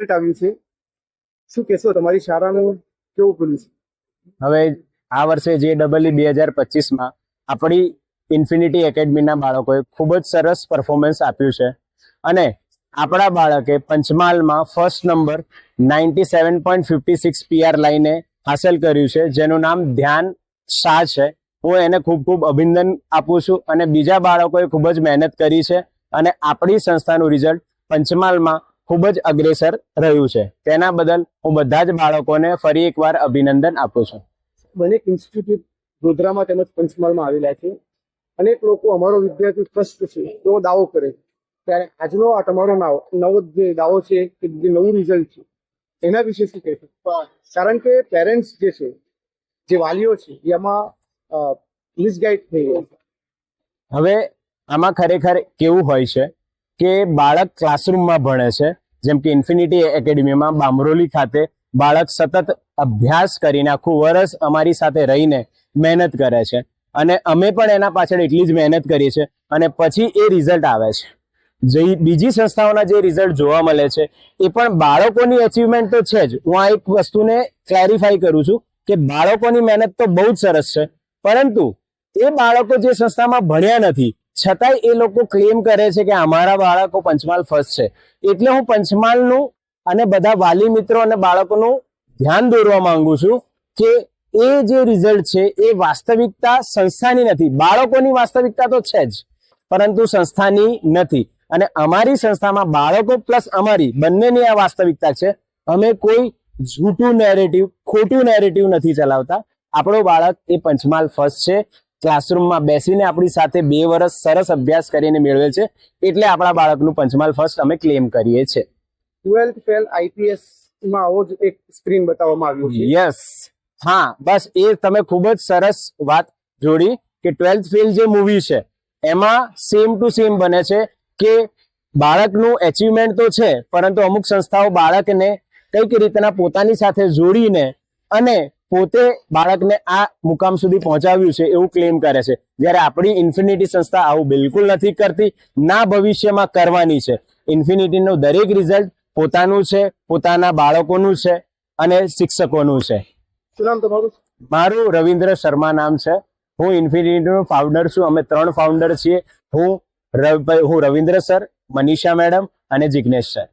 આવ્યું છે. શું કહેશો, તમારી શાળાનું કેવું પેલું છે? હવે આ વર્ષે જે ડબલ બે હજાર પચીસમાં આપણી ઇન્ફિનિટી એકેડમીના બાળકોએ ખૂબ જ સરસ પરફોર્મન્સ આપ્યું છે. અને આપણા બાળકે પંચમહાલમાં first number ninety seven point fifty six PR લાઈને હાંસલ કર્યું છે, જેનું નામ ધ્યાન શાહ છે. હું એને ખૂબ ખૂબ અભિનંદન આપું છું અને બીજા બાળકોએ ખૂબ જ મહેનત કરી છે અને આપણી સંસ્થાનું રિઝલ્ટ પંચમહાલમાં ખૂબ જ અગ્રેસર રહ્યું છે. તેના બદલ હું બધા જ બાળકોને ફરી એકવાર અભિનંદન આપું છું. અનેક ઇન્સ્ટિટ્યૂટ ગોધરામાં તેમજ પંચમહાલમાં આવેલા છે. અનેક લોકો અમારો વિદ્યાર્થી ફર્સ્ટ છે. એવો દાવો કરે છે. ત્યારે આજનો આ તમારો નાવ નવો જે દાવો છે કે જે નવું રિઝલ્ટ છે એના વિશે શું કહેશો? કારણ કે પેરેન્ટ્સ જે છે જે વાલીઓ છે એમાં મિસગાઈડ થઈ હવે આમાં ખરેખર કેવું હોય છે? કે બાળક ક્લાસરૂમમાં ભણે છે, જેમ કે ઇન્ફિનિટી એકેડમીમાં બામરોલી ખાતે બાળક સતત અભ્યાસ કરીને આખું વર્ષ અમારી સાથે રહીને મહેનત કરે છે. અને અમે પણ એના પાછળ એટલી જ મહેનત કરીએ છીએ અને પછી એ રિઝલ્ટ આવે છે. જે બીજી સંસ્થાઓના જે રિઝલ્ટ જોવા મળે છે, એ પણ બાળકોની અચીવમેન્ટ તો છે જ. હું આ એક વસ્તુને ક્લેરિફાઈ કરું છું કે બાળકોની મહેનત તો બહુ જ સરસ છે. પરંતુ એ બાળકો જે સંસ્થામાં ભણ્યા નથી છતાંય એ લોકો ક્લેમ કરે છે કે અમારા બાળકો પંચમહાલ ફર્સ્ટ છે. એટલે હું પંચમહાલનું અને બધા વાલી મિત્રો અને બાળકોનું ધ્યાન દોરવા માંગુ છું કે એ જે રિઝલ્ટ છે એ વાસ્તવિકતા સંસ્થાની નથી. બાળકોની વાસ્તવિકતા તો છે જ, પરંતુ સંસ્થાની નથી. અને અમારી સંસ્થામાં બાળકો પ્લસ અમારી બંનેની આ વાસ્તવિકતા છે. અમે કોઈ જૂઠું નેરેટિવ ખોટું નેરેટિવ નથી ચલાવતા. આપણો બાળક એ પંચમહાલ ફર્સ્ટ છે. ક્લાસરૂમમાં બેસીને આપણી સાથે બે વર્ષ સરસ અભ્યાસ કરીને મેળવેલ છે એટલે આપણા બાળકનું પંચમહાલ ફર્સ્ટ અમે ક્લેમ કરીએ છીએ ટ્વેલ્થ ફેલ આઈપીએસમાં આવો જ એક સ્ક્રીન બતાવવામાં આવ્યું છે. યસ હા બસ એ તમે ખૂબ જ સરસ વાત જોડી કે ટ્વેલ્થ ફેલ જે મૂવી છે એમાં સેમ ટુ સેમ બને છે કે બાળકનું એચિવમેન્ટ તો છે પરંતુ અમુક સંસ્થાઓ બાળકને કંઈક રીતના પોતાની સાથે જોડીને અને પોતે બાળકને આ મુકામ સુધી પહોંચાવ્યું છે એવું ક્લેમ કરે છે. જ્યારે આપણી ઇન્ફિનિટી સંસ્થા આવું બિલકુલ નથી કરતી ના ભવિષ્યમાં કરવાની છે. ઇન્ફિનિટીનું દરેક રિઝલ્ટ પોતાનું છે પોતાના બાળકોનું છે અને શિક્ષકોનું છે. શું નામ તમારું? મારું રવિન્દ્ર શર્મા નામ છે. હું ઇન્ફિનિટીનો ફાઉન્ડર છું. અમે ત્રણ ફાઉન્ડર છીએ. હું હું રવિન્દ્ર સર મનીષા મેડમ અને જિગ્નેશ સર.